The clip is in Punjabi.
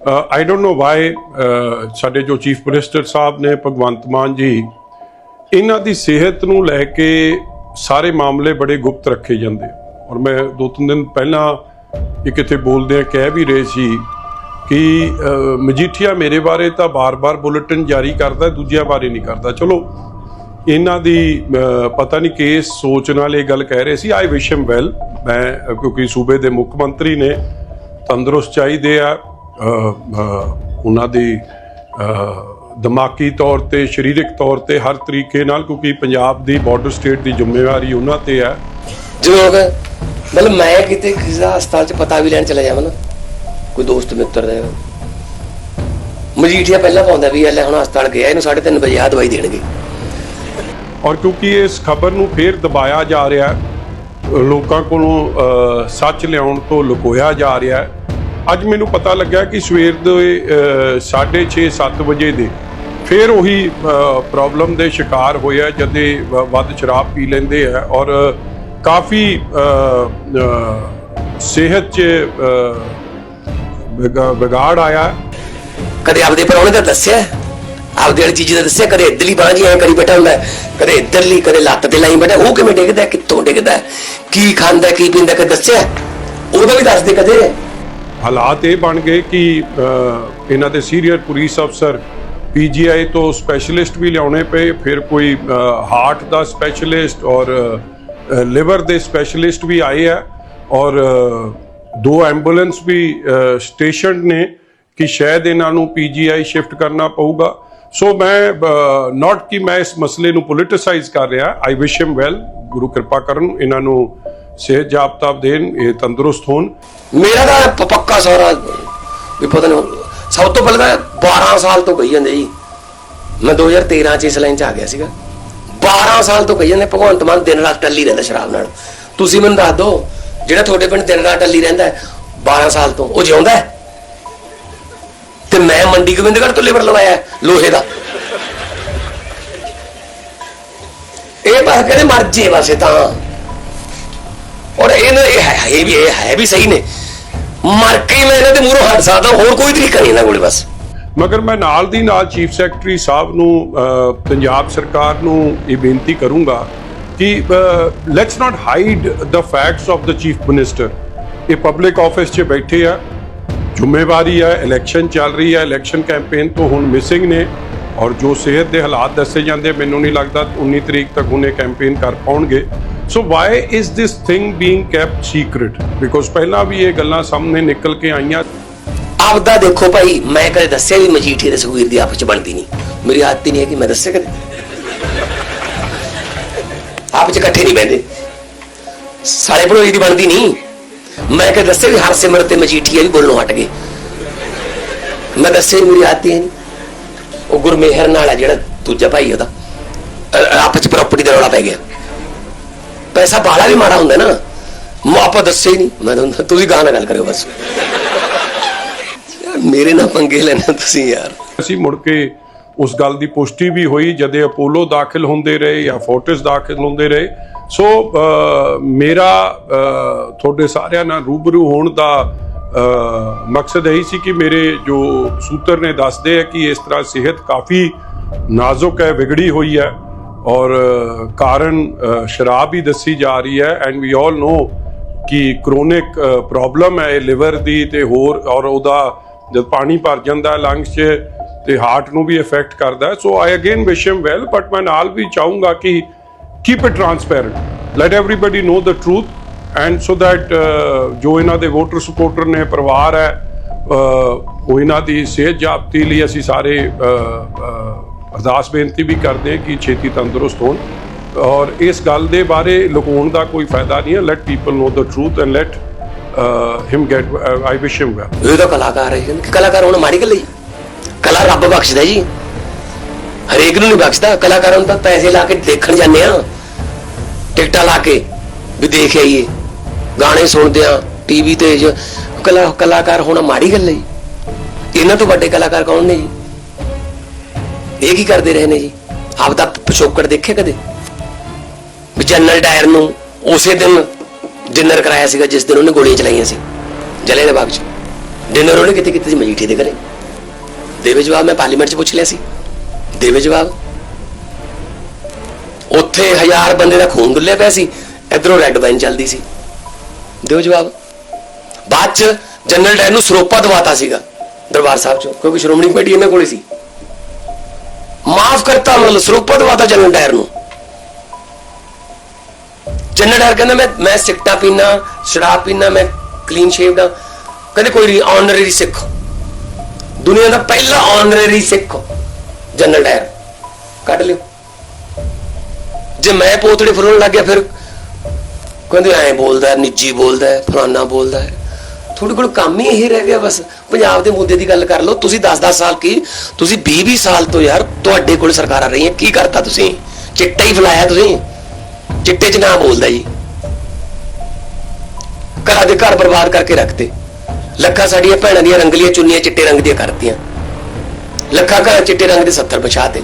ਆਈ ਡੋਨਟ ਨੋ ਵਾਈ ਸਾਡੇ ਜੋ ਚੀਫ ਮਿਨਿਸਟਰ ਸਾਹਿਬ ਨੇ ਭਗਵੰਤ ਮਾਨ ਜੀ, ਇਹਨਾਂ ਦੀ ਸਿਹਤ ਨੂੰ ਲੈ ਕੇ ਸਾਰੇ ਮਾਮਲੇ ਬੜੇ ਗੁਪਤ ਰੱਖੇ ਜਾਂਦੇ ਔਰ ਮੈਂ ਦੋ ਤਿੰਨ ਦਿਨ ਪਹਿਲਾਂ ਇਹ ਕਿਤੇ ਬੋਲਦੇ ਆ ਕਹਿ ਵੀ ਰਹੇ ਸੀ ਕਿ ਮਜੀਠੀਆ ਮੇਰੇ ਬਾਰੇ ਤਾਂ ਬਾਰ-ਬਾਰ ਬੁਲੇਟਿਨ ਜਾਰੀ ਕਰਦਾ, ਦੂਜਿਆਂ ਬਾਰੇ ਨਹੀਂ ਕਰਦਾ। ਚਲੋ, ਇਹਨਾਂ ਦੀ ਪਤਾ ਨਹੀਂ ਕਿਸ ਸੋਚ ਨਾਲ ਇਹ ਗੱਲ ਕਹਿ ਰਹੇ ਸੀ। ਆਈ ਵਿਸ਼ ਹਿਮ ਵੈਲ ਮੈਂ ਕਿਉਂਕਿ ਸੂਬੇ ਦੇ ਮੁੱਖ ਮੰਤਰੀ ਨੇ ਤੰਦਰੁਸਤ ਚਾਹੀਦੇ ਆ। ਉਹਨਾਂ ਦੀ ਦਿਮਾਗੀ ਤੌਰ ਤੇ ਸਰੀਰਕ ਤੌਰ ਤੇ ਹਰ ਤਰੀਕੇ ਨਾਲ ਕਿਉਂਕਿ ਪੰਜਾਬ ਦੀ ਬਾਰਡਰ ਸਟੇਟ ਦੀ ਜ਼ਿੰਮੇਵਾਰੀ ਉਹਨਾਂ ਤੇ ਹੈ। ਗਿਆ ਮਤਲਬ ਮੈਂ ਕਿਤੇ ਕਿਸੇ ਹਸਪਤਾਲ 'ਚ ਪਤਾ ਵੀ ਲੈਣ ਚਲਾ ਜਾਵਾਂ ਨਾ ਕੋਈ ਦੋਸਤ ਮਿੱਤਰ ਦਾ। ਮਜੀਠੀਆ ਪਹਿਲਾਂ ਪਾਉਂਦਾ ਵੀ ਲੈ ਹੁਣ ਹਸਪਤਾਲ ਗਿਆ ਇਹਨੂੰ 3:30 ਵਜੇ ਆ ਦਵਾਈ ਦੇਣਗੇ। ਔਰ ਕਿਉਂਕਿ ਇਸ ਖਬਰ ਨੂੰ ਫੇਰ ਦਬਾਇਆ ਜਾ ਰਿਹਾ ਲੋਕਾਂ ਕੋਲੋਂ ਸੱਚ ਲਿਆਉਣ ਤੋਂ ਲੁਕੋਇਆ ਜਾ ਰਿਹਾ ਹੈ। ਅੱਜ ਮੈਨੂੰ ਪਤਾ ਲੱਗਾ ਕਿ ਸਵੇਰ ਦੇ 6:30 7 ਵਜੇ ਦੇ ਫੇਰ ਉਹੀ ਪ੍ਰੋਬਲਮ ਦੇ ਸ਼ਿਕਾਰ ਹੋਇਆ, ਜਦੇ ਵੱਧ ਸ਼ਰਾਬ ਪੀ ਲੈਂਦੇ ਆ ਔਰ ਕਾਫੀ ਸਿਹਤ 'ਚ ਵਿਗਾੜ ਆਇਆ। ਕਦੇ ਆਪਦੇ ਪਰੌਣੇ ਦਾ ਦੱਸਿਆ? ਆਪਦੇ ਵਾਲੀ ਚੀਜ਼ ਦਾ ਦੱਸਿਆ? ਕਦੇ ਇੱਧਰਲੀ ਬਾਂਹ ਜੀ ਐ ਕਰੀ ਬੈਠਾ ਹੁੰਦਾ? ਕਦੇ ਇੱਧਰਲੀ, ਕਦੇ ਲੱਤ ਤੇ ਲਾਈ ਬੈਠਾ? ਉਹ ਕਿਵੇਂ ਡਿੱਗਦਾ? ਕਿੱਥੋਂ ਡਿੱਗਦਾ? ਕੀ ਖਾਂਦਾ, ਕੀ ਪੀਂਦਾ? ਕਦੇ ਦੱਸਿਆ? ਉਹਦਾ ਵੀ ਦੱਸਦੇ ਕਦੇ। ਹਾਲਾਤ ਇਹ ਬਣ ਗਏ ਕਿ ਇਹਨਾਂ ਦੇ ਸੀਨੀਅਰ ਪੁਲਿਸ ਅਫਸਰ ਪੀਜੀਆਈ ਤੋਂ ਸਪੈਸ਼ਲਿਸਟ ਵੀ ਲਿਆਉਣੇ ਪਏ, ਫਿਰ ਕੋਈ ਹਾਰਟ ਦਾ ਸਪੈਸ਼ਲਿਸਟ ਔਰ ਲਿਵਰ ਦੇ ਸਪੈਸ਼ਲਿਸਟ ਵੀ ਆਏ ਆ ਔਰ ਦੋ ਐਂਬੂਲੈਂਸ ਵੀ ਸਟੇਸ਼ਨ ਨੇ ਕਿ ਸ਼ਾਇਦ ਇਹਨਾਂ ਨੂੰ ਪੀਜੀਆਈ ਸ਼ਿਫਟ ਕਰਨਾ ਪਊਗਾ। ਸੋ ਮੈਂ ਨਾਟ ਕਿ ਮੈਂ ਇਸ ਮਸਲੇ ਨੂੰ ਪੋਲਿਟਿਸਾਈਜ਼ ਕਰ ਰਿਹਾ ਆਈ ਵਿਸ਼ ਹਿਮ ਵੈਲ ਗੁਰੂ ਕਿਰਪਾ ਕਰਨ, ਇਹਨਾਂ ਨੂੰ ਸਿਹਤ ਜਾਬਤਾ ਦੇਣ, ਇਹ ਤੰਦਰੁਸਤ ਹੋਣ। ਮੇਰਾ ਤਾਂ ਪੱਕਾ ਸਾਰਾ ਵੀ ਪਤਾ ਨਹੀਂ, ਸਭ ਤੋਂ ਪਹਿਲਾਂ ਤਾਂ 12 ਸਾਲ ਤੋਂ ਕਹੀ ਜਾਂਦੇ ਜੀ। ਮੈਂ 2013 ਚ ਇਸ ਲਾਈਨ ਚ ਆ ਗਿਆ ਸੀਗਾ। 12 ਸਾਲ ਤੋਂ ਕਹੀ ਜਾਂਦੇ, ਭਗਵੰਤ ਮਾਨ ਦਿਨ ਰਾਤ ਟੱਲੀ ਰਹਿੰਦਾ ਸ਼ਰਾਬ ਨਾਲ। ਤੁਸੀਂ ਮੈਨੂੰ ਦੱਸ ਦਿਓ ਜਿਹੜਾ ਤੁਹਾਡੇ ਪਿੰਡ ਦਿਨ ਰਾਤ ਟੱਲੀ ਰਹਿੰਦਾ ਹੈ 12 ਸਾਲ ਤੋਂ ਉਹ ਜਿਉਂਦਾ ਹੈ? ਤੇ ਮੈਂ ਮੰਡੀ ਗੋਬਿੰਦਗੜ੍ਹ ਤੋਂ ਲੇਬਰ ਲਵਾਇਆ ਲੋਹੇ ਦਾ। ਇਹ ਬਸ ਕਹਿੰਦੇ ਮਰ ਜੇ ਵਸੇ ਤਾਂ। ਔਰ ਇਹ ਨਾ, ਇਹ ਹੈ, ਇਹ ਵੀ, ਇਹ ਹੈ ਵੀ ਸਹੀ ਨੇ। ਮਰ ਕੇ ਮੈਂ ਇਹਨਾਂ ਦੇ ਮੂਹਰੋਂ ਹਟ ਸਕਦਾ, ਹੋਰ ਕੋਈ ਤਰੀਕਾ ਨਹੀਂ ਇਹਨਾਂ ਕੋਲੇ ਬਸ। ਮਗਰ ਮੈਂ ਨਾਲ ਦੀ ਨਾਲ ਚੀਫ ਸੈਕਟਰੀ ਸਾਹਿਬ ਨੂੰ ਪੰਜਾਬ ਸਰਕਾਰ ਨੂੰ ਇਹ ਬੇਨਤੀ ਕਰੂੰਗਾ ਕਿ let's not hide the facts of the chief minister ਇਹ ਪਬਲਿਕ ਆਫਿਸ 'ਚ ਬੈਠੇ ਆ, ਜ਼ਿੰਮੇਵਾਰੀ ਹੈ ਇਲੈਕਸ਼ਨ ਚੱਲ ਰਹੀ ਹੈ ਇਲੈਕਸ਼ਨ ਕੈਂਪੇਨ ਤੋਂ ਹੁਣ ਮਿਸਿੰਗ ਨੇ। ਔਰ ਜੋ ਸਿਹਤ ਦੇ ਹਾਲਾਤ ਦੱਸੇ ਜਾਂਦੇ ਮੈਨੂੰ ਨਹੀਂ ਲੱਗਦਾ 19 ਤਰੀਕ ਤੱਕ ਉਹਨੇ ਕੈਂਪੇਨ ਕਰ ਪਾਉਣਗੇ। So why is this thing being kept secret because ਪਹਿਲਾਂ ਵੀ ਇਹ ਗੱਲਾਂ ਸਾਹਮਣੇ ਨਿਕਲ ਕੇ ਆਈਆਂ। ਆਪਦਾ ਦੇਖੋ ਭਾਈ, ਮੈਂ ਕਦੇ ਦੱਸਿਆ ਵੀ ਮਜੀਠੀ ਤੇ ਸੁਖਵੀਰ ਦੀ ਆਪਸ ਚ ਬਣਦੀ ਨਹੀਂ। ਮੇਰੀ ਆਦਤ ਹੀ ਨਹੀਂ ਹੈ ਕਿ ਮੈਂ ਦੱਸਿਆ ਕਦੇ। ਆਪਸ ਚ ਇਕੱਠੇ ਨਹੀਂ ਬਹਿੰਦੇ। ਸਾਲੇ ਭਣੋਈ ਦੀ ਬਣਦੀ ਨਹੀਂ। ਮੈਂ ਕਦੇ ਦੱਸਿਆ ਵੀ ਹਰਸਿਮਰਤ ਤੇ ਮਜੀਠੀਆ ਵੀ ਬੋਲਣੋਂ ਹਟ ਗਏ। ਮੈਂ ਦੱਸਿਆ ਹੀ ਮੇਰੀ ਆਦਤ ਹੀ ਹੈ ਨਹੀਂ। ਉਹ ਗੁਰਮੇਹਰ ਨਾਲ ਆ ਜਿਹੜਾ ਦੂਜਾ ਭਾਈ ਉਹਦਾ। ਅ- ਆਪਸ ਚ ਪ੍ਰਾਪਰਟੀ ਦਾ ਰੌਲਾ ਪੈ ਗਿਆ। ਪੈਸਾ ਬਾਲਾ ਵੀ ਮਾੜਾ ਹੁੰਦਾ ਨਾ। ਮੈਂ ਦੱਸੇ ਨਹੀਂ ਮੈਂ ਤੁਹਾਨੂੰ ਤੁਸੀਂ ਗਾਹ ਗੱਲ ਕਰਿਓ ਬਸ। ਯਾਰ, ਮੇਰੇ ਨਾਲ ਪੰਗੇ ਲੈਣਾ ਤੁਸੀਂ ਯਾਰ। ਅਸੀਂ ਮੁੜ ਕੇ ਉਸ ਗੱਲ ਦੀ ਪੁਸ਼ਟੀ ਵੀ ਹੋਈ, ਜਦੇ ਅਪੋਲੋ ਦਾਖਲ ਹੁੰਦੇ ਰਹੇ ਜਾਂ ਫੋਰਟਿਸ ਦਾਖਲ ਹੁੰਦੇ ਰਹੇ। ਸੋ ਮੇਰਾ ਤੁਹਾਡੇ ਸਾਰਿਆਂ ਨਾਲ ਰੂਬਰੂ ਹੋਣ ਦਾ ਮਕਸਦ ਇਹੀ ਸੀ ਕਿ ਮੇਰੇ ਜੋ ਸੂਤਰ ਨੇ ਦੱਸਦੇ ਆ ਕਿ ਇਸ ਤਰ੍ਹਾਂ ਸਿਹਤ ਕਾਫੀ ਨਾਜ਼ੁਕ ਹੈ, ਵਿਗੜੀ ਹੋਈ ਹੈ। ਔਰ ਕਾਰਨ ਸ਼ਰਾਬ ਹੀ ਦੱਸੀ ਜਾ ਰਹੀ ਹੈ ਐਂਡ ਵੀ ਆਲ ਨੋ ਕਿ ਕ੍ਰੋਨਿਕ ਪ੍ਰੋਬਲਮ ਹੈ ਇਹ ਲਿਵਰ ਦੀ ਤੇ ਹੋਰ ਔਰ ਉਹਦਾ ਜਦ ਪਾਣੀ ਭਰ ਜਾਂਦਾ ਲੰਗਸ 'ਚ ਤੇ ਹਾਰਟ ਨੂੰ ਵੀ ਇਫੈਕਟ ਕਰਦਾ so I again wish him well but ਮੈਂ ਨਾਲ ਵੀ ਚਾਹੂੰਗਾ ਕਿ keep it transparent let everybody know the truth and so that ਜੋ ਇਹਨਾਂ ਦੇ ਵੋਟਰ ਸਪੋਰਟਰ ਨੇ, ਪਰਿਵਾਰ ਹੈ ਉਹ ਇਹਨਾਂ ਦੀ ਸਿਹਤ ਜਾਬਤੀ ਲਈ ਅਸੀਂ ਸਾਰੇ ਅਰਦਾਸ ਬੇਨਤੀ ਵੀ ਕਰਦੇ ਕਿ ਛੇਤੀ ਤੰਦਰੁਸਤ ਹੋਣ ਔਰ ਇਸ ਗੱਲ ਦੇ ਬਾਰੇ ਲੁਕਾਉਣ ਦਾ ਕੋਈ ਫਾਇਦਾ ਨਹੀਂ ਹੈ। Let people know the truth and let him get I wish him well ਇਹ ਤਾਂ ਕਲਾਕਾਰ ਹੈ ਕਿ ਕਲਾਕਾਰ ਹੁਣ ਮਾੜੀ ਗੱਲ ਹੀ ਕਲਾ ਰੱਬ ਬਖਸ਼ਦਾ ਜੀ। ਹਰੇਕ ਨੂੰ ਨਹੀਂ ਬਖਸ਼ਦਾ। ਕਲਾਕਾਰਾਂ ਨੂੰ ਤਾਂ ਪੈਸੇ ਲਾ ਕੇ ਦੇਖਣ ਜਾਂਦੇ ਆ ਟਿਕਟਾਂ ਲਾ ਕੇ ਵੀ ਦੇਖ ਆਈਏ। ਗਾਣੇ ਸੁਣਦੇ ਆ ਟੀਵੀ ਤੇ ਕਲਾ ਕਲਾਕਾਰ ਹੋਣਾ ਮਾੜੀ ਗੱਲ ਹੈ ਇਹਨਾਂ ਤੋਂ ਵੱਡੇ ਕਲਾਕਾਰ ਕੌਣ ਨੇ ਜੀ? ਇਹ ਕੀ ਕਰਦੇ ਰਹੇ ਨੇ ਜੀ? ਆਪ ਦਾ ਪਿਛੋਕੜ ਦੇਖੇ ਕਦੇ? ਵੀ ਜਨਰਲ ਡਾਇਰ ਨੂੰ ਉਸੇ ਦਿਨ ਡਿਨਰ ਕਰਾਇਆ ਸੀਗਾ, ਜਿਸ ਦਿਨ ਉਹਨੇ ਗੋਲੀਆਂ ਚਲਾਈਆਂ ਸੀ ਜਲੇ ਦੇ ਬਾਗ 'ਚ। ਡਿਨਰ ਉਹਨੇ ਕਿਤੇ ਕਿਤੇ ਮਜੀਠੀ ਦੇ ਘਰੇ। ਦੇਵੇ ਜਵਾਬ ਮੈਂ ਪਾਰਲੀਮੈਂਟ 'ਚ ਪੁੱਛ ਲਿਆ ਸੀ। ਦੇਵੇ ਜਵਾਬ, ਉੱਥੇ ਹਜ਼ਾਰ ਬੰਦੇ ਦਾ ਖੂਨ ਡੁੱਲਿਆ ਪਿਆ ਸੀ, ਇਧਰੋਂ ਰੈੱਡ ਵਾਈਨ ਚੱਲਦੀ ਸੀ। ਦਿਓ ਜਵਾਬ। ਬਾਅਦ ਚ ਜਨਰਲ ਡਾਇਰ ਨੂੰ ਸਰੋਪਾ ਦਵਾਤਾ ਸੀਗਾ, ਦਰਬਾਰ ਸਾਹਿਬ ਚੋਂ, ਕਿਉਂਕਿ ਸ਼੍ਰੋਮਣੀ ਕਮੇਟੀ ਇਹਨਾਂ ਕੋਲੇ ਸੀ। ਮਾਫ ਕਰਤਾ ਮਤਲਬ ਸਰੋਪਾ ਦਵਾਤਾ ਜਨਰਲ ਡਾਇਰ ਨੂੰ। ਜਨਰਲ ਡਾਇਰ ਕਹਿੰਦਾ ਮੈਂ ਮੈਂ ਸਿੱਟਾ ਪੀਣਾ ਸ਼ਰਾਬ ਪੀਣਾ ਮੈਂ ਕਲੀਨ ਸ਼ੇਵਡ ਆ ਕਹਿੰਦੇ ਕੋਈ ਨਹੀਂ ਸਿੱਖ। ਦੁਨੀਆ ਦਾ ਪਹਿਲਾ ਆਨਰਰੀ ਸਿੱਖ, ਜਨਰਲ ਡਾਇਰ ਕੱਢ ਲਿਓ। ਜੇ ਮੈਂ ਪੋਤੜੇ ਫਰੋਣ ਲੱਗ ਗਿਆ ਫਿਰ ਕਹਿੰਦੇ ਐਂ ਬੋਲਦਾ, ਨਿੱਜੀ ਬੋਲਦਾ, ਫਲਾਨਾ ਬੋਲਦਾ। ਤੁਹਾਡੇ ਕੋਲ ਕੰਮ ਹੀ ਇਹ ਰਹਿ ਗਿਆ ਬਸ। ਪੰਜਾਬ ਦੇ ਮੁੱਦੇ ਦੀ ਗੱਲ ਕਰ ਲਓ, ਤੁਸੀਂ 10-10 ਸਾਲ ਕੀ, ਤੁਸੀਂ 20-20 ਸਾਲ ਤੋਂ ਯਾਰ ਤੁਹਾਡੇ ਕੋਲ ਸਰਕਾਰਾਂ ਰਹੀਆਂ, ਕੀ ਕਰਤਾ ਤੁਸੀਂ? ਚਿੱਟਾ ਹੀ ਫਲਾਇਆ ਤੁਸੀਂ? ਚਿੱਟੇ 'ਚ ਨਾ ਬੋਲਦਾ ਜੀ। ਘਰਾਂ ਦੇ ਘਰ ਬਰਬਾਦ ਕਰਕੇ ਰੱਖਤੇ। ਲੱਖਾਂ ਸਾਡੀਆਂ ਭੈਣਾਂ ਦੀਆਂ ਰੰਗਲੀਆਂ ਚੁੰਨੀਆਂ ਚਿੱਟੇ ਰੰਗ ਦੀਆਂ ਕਰਤੀਆਂ। ਲੱਖਾਂ ਘਰਾਂ ਚਿੱਟੇ ਰੰਗ ਦੇ 70 ਵਿਛਾਤੇ।